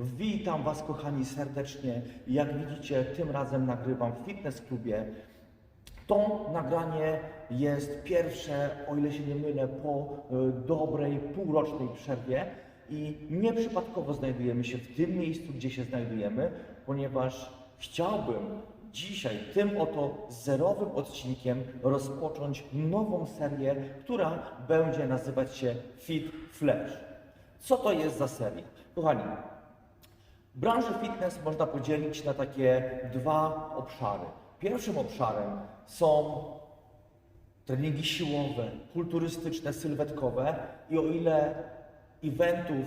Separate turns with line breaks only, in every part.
Witam Was, kochani, serdecznie. Jak widzicie, tym razem nagrywam w fitness klubie. To nagranie jest pierwsze, o ile się nie mylę, po y, dobrej półrocznej przerwie i nieprzypadkowo znajdujemy się w tym miejscu, gdzie się znajdujemy, ponieważ chciałbym dzisiaj tym oto zerowym odcinkiem rozpocząć nową serię, która będzie nazywać się Fit Flash. Co to jest za seria? Kochani, Branżę fitness można podzielić na takie dwa obszary. Pierwszym obszarem są treningi siłowe, kulturystyczne, sylwetkowe i o ile eventów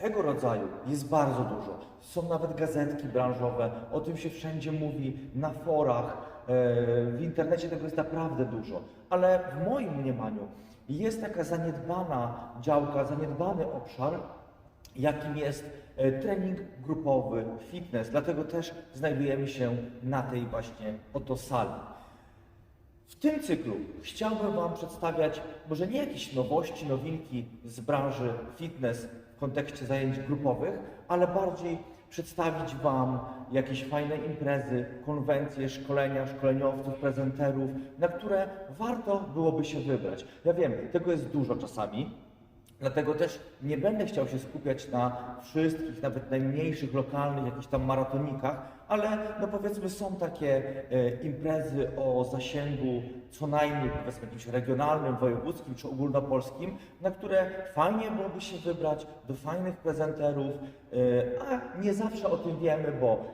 tego rodzaju jest bardzo dużo, są nawet gazetki branżowe, o tym się wszędzie mówi, na forach, e, w internecie tego jest naprawdę dużo, ale w moim mniemaniu jest taka zaniedbana działka, zaniedbany obszar, jakim jest trening grupowy, fitness. Dlatego też znajdujemy się na tej właśnie oto sali. W tym cyklu chciałbym Wam przedstawiać może nie jakieś nowości, nowinki z branży fitness w kontekście zajęć grupowych, ale bardziej przedstawić Wam jakieś fajne imprezy, konwencje, szkolenia, szkoleniowców, prezenterów, na które warto byłoby się wybrać. Ja wiem, tego jest dużo czasami, Dlatego też nie będę chciał się skupiać na wszystkich, nawet najmniejszych, lokalnych, jakichś tam maratonikach, ale no powiedzmy są takie e, imprezy o zasięgu co najmniej powiedzmy jakimś regionalnym, wojewódzkim czy ogólnopolskim, na które fajnie byłoby się wybrać do fajnych prezenterów, e, a nie zawsze o tym wiemy, bo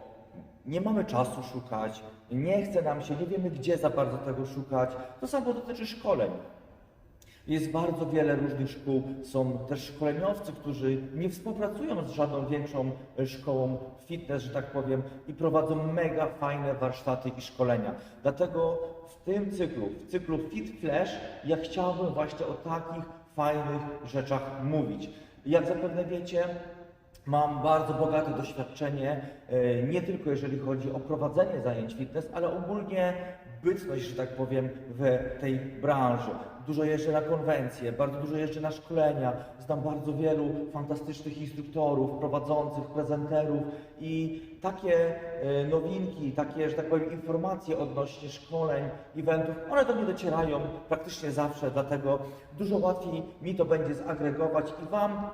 nie mamy czasu szukać, nie chce nam się, nie wiemy gdzie za bardzo tego szukać. To samo dotyczy szkoleń. Jest bardzo wiele różnych szkół, są też szkoleniowcy, którzy nie współpracują z żadną większą e, szkołą fitness, że tak powiem, i prowadzą mega fajne warsztaty i szkolenia. Dlatego w tym cyklu, w cyklu Fit Flash, ja chciałbym właśnie o takich fajnych rzeczach mówić. Jak zapewne wiecie, Mam bardzo bogate doświadczenie, e, nie tylko jeżeli chodzi o prowadzenie zajęć fitness, ale ogólnie bytność, że tak powiem, w tej branży. Dużo jeżdżę na konwencje, bardzo dużo jeżdżę na szkolenia, znam bardzo wielu fantastycznych instruktorów, prowadzących, prezenterów i takie e, nowinki, takie, że tak powiem, informacje odnośnie szkoleń, eventów, one do mnie docierają praktycznie zawsze, dlatego dużo łatwiej mi to będzie zagregować i Wam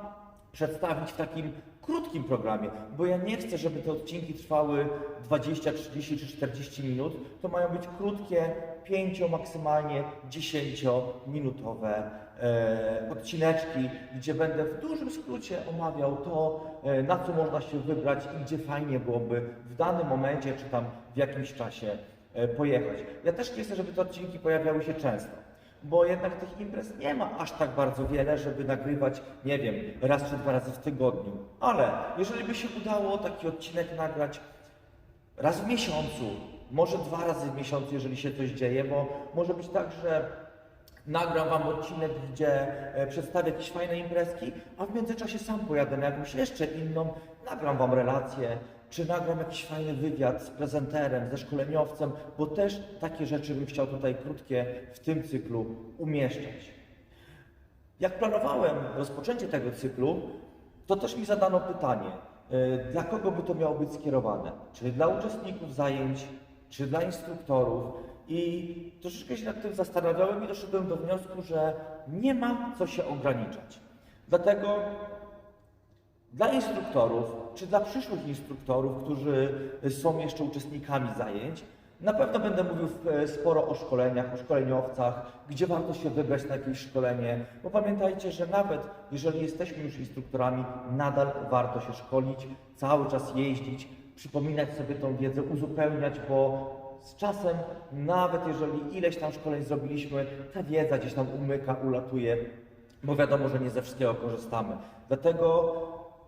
przedstawić w takim krótkim programie, bo ja nie chcę, żeby te odcinki trwały 20, 30 czy 40 minut. To mają być krótkie, 5, maksymalnie 10-minutowe e, odcineczki, gdzie będę w dużym skrócie omawiał to, e, na co można się wybrać i gdzie fajnie byłoby w danym momencie czy tam w jakimś czasie e, pojechać. Ja też nie chcę, żeby te odcinki pojawiały się często bo jednak tych imprez nie ma aż tak bardzo wiele, żeby nagrywać, nie wiem, raz czy dwa razy w tygodniu. Ale jeżeli by się udało taki odcinek nagrać raz w miesiącu, może dwa razy w miesiącu, jeżeli się coś dzieje, bo może być tak, że nagram Wam odcinek, gdzie e, przedstawię jakieś fajne imprezki, a w międzyczasie sam pojadę na jakąś jeszcze inną, nagram Wam relację, czy nagram jakiś fajny wywiad z prezenterem, ze szkoleniowcem, bo też takie rzeczy bym chciał tutaj krótkie w tym cyklu umieszczać. Jak planowałem rozpoczęcie tego cyklu, to też mi zadano pytanie, e, dla kogo by to miało być skierowane? Czy dla uczestników zajęć, czy dla instruktorów? I troszeczkę się nad tym zastanawiałem i doszedłem do wniosku, że nie ma co się ograniczać. Dlatego dla instruktorów, czy dla przyszłych instruktorów, którzy są jeszcze uczestnikami zajęć, na pewno będę mówił e, sporo o szkoleniach, o szkoleniowcach, gdzie warto się wybrać na jakieś szkolenie, bo pamiętajcie, że nawet jeżeli jesteśmy już instruktorami, nadal warto się szkolić, cały czas jeździć, przypominać sobie tą wiedzę, uzupełniać, bo z czasem, nawet jeżeli ileś tam szkoleń zrobiliśmy, ta wiedza gdzieś tam umyka, ulatuje, bo wiadomo, że nie ze wszystkiego korzystamy. Dlatego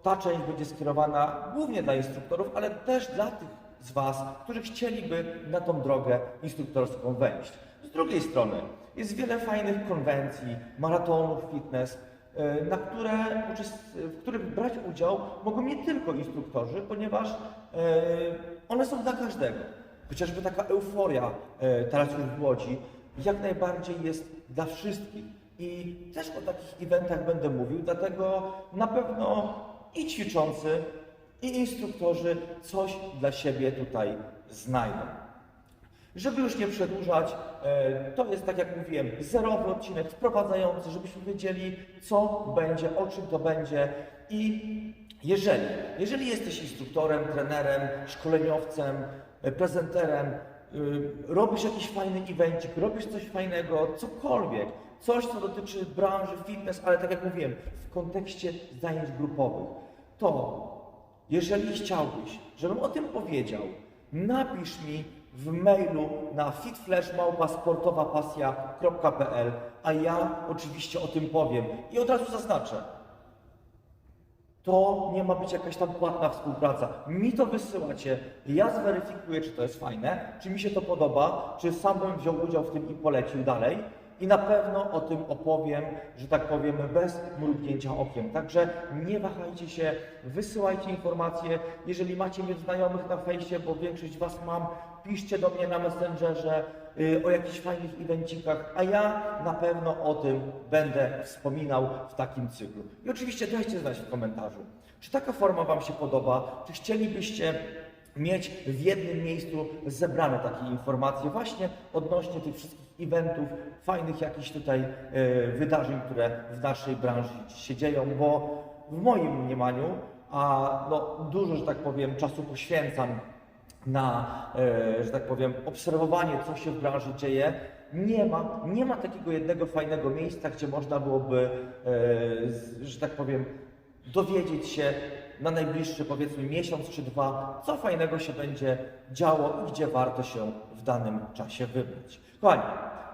ta część będzie skierowana głównie dla instruktorów, ale też dla tych z Was, którzy chcieliby na tą drogę instruktorską wejść. Z drugiej strony jest wiele fajnych konwencji, maratonów fitness, e, na które, w których brać udział mogą nie tylko instruktorzy, ponieważ e, one są dla każdego. Chociażby taka euforia e, teraz już w Łodzi jak najbardziej jest dla wszystkich. I też o takich eventach będę mówił, dlatego na pewno i ćwiczący, i instruktorzy coś dla siebie tutaj znajdą. Żeby już nie przedłużać, e, to jest tak jak mówiłem, zerowy odcinek wprowadzający, żebyśmy wiedzieli, co będzie, o czym to będzie i jeżeli, jeżeli jesteś instruktorem, trenerem, szkoleniowcem, prezenterem, y, robisz jakiś fajny evencik, robisz coś fajnego, cokolwiek, coś co dotyczy branży fitness, ale tak jak mówiłem, w kontekście zajęć grupowych, to jeżeli chciałbyś, żebym o tym powiedział, napisz mi w mailu na fitflashmałpasportowapasja.pl, a ja oczywiście o tym powiem. I od razu zaznaczę, to nie ma być jakaś tam płatna współpraca. Mi to wysyłacie, ja zweryfikuję, czy to jest fajne, czy mi się to podoba, czy sam bym wziął udział w tym i polecił dalej. I na pewno o tym opowiem, że tak powiem, bez mrugnięcia okiem. Także nie wahajcie się, wysyłajcie informacje. Jeżeli macie mnie znajomych na fejsie, bo większość Was mam, piszcie do mnie na Messengerze y, o jakichś fajnych evencikach, a ja na pewno o tym będę wspominał w takim cyklu. I oczywiście dajcie znać w komentarzu, czy taka forma Wam się podoba, czy chcielibyście mieć w jednym miejscu zebrane takie informacje właśnie odnośnie tych wszystkich eventów, fajnych jakichś tutaj e, wydarzeń, które w naszej branży się dzieją, bo w moim mniemaniu, a no, dużo, że tak powiem, czasu poświęcam na, e, że tak powiem, obserwowanie, co się w branży dzieje, nie ma, nie ma takiego jednego fajnego miejsca, gdzie można byłoby, e, że tak powiem, dowiedzieć się na najbliższy powiedzmy miesiąc czy dwa, co fajnego się będzie działo i gdzie warto się w danym czasie wybrać. Kochani,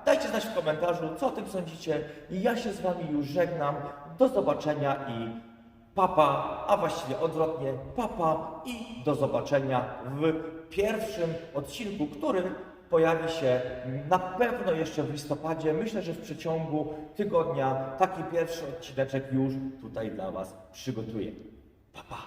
dajcie znać w komentarzu, co o tym sądzicie. I ja się z Wami już żegnam. Do zobaczenia i papa, a właściwie odwrotnie, papa i do zobaczenia w pierwszym odcinku, który pojawi się na pewno jeszcze w listopadzie. Myślę, że w przeciągu tygodnia taki pierwszy odcineczek już tutaj dla Was przygotuję. Pa, pa.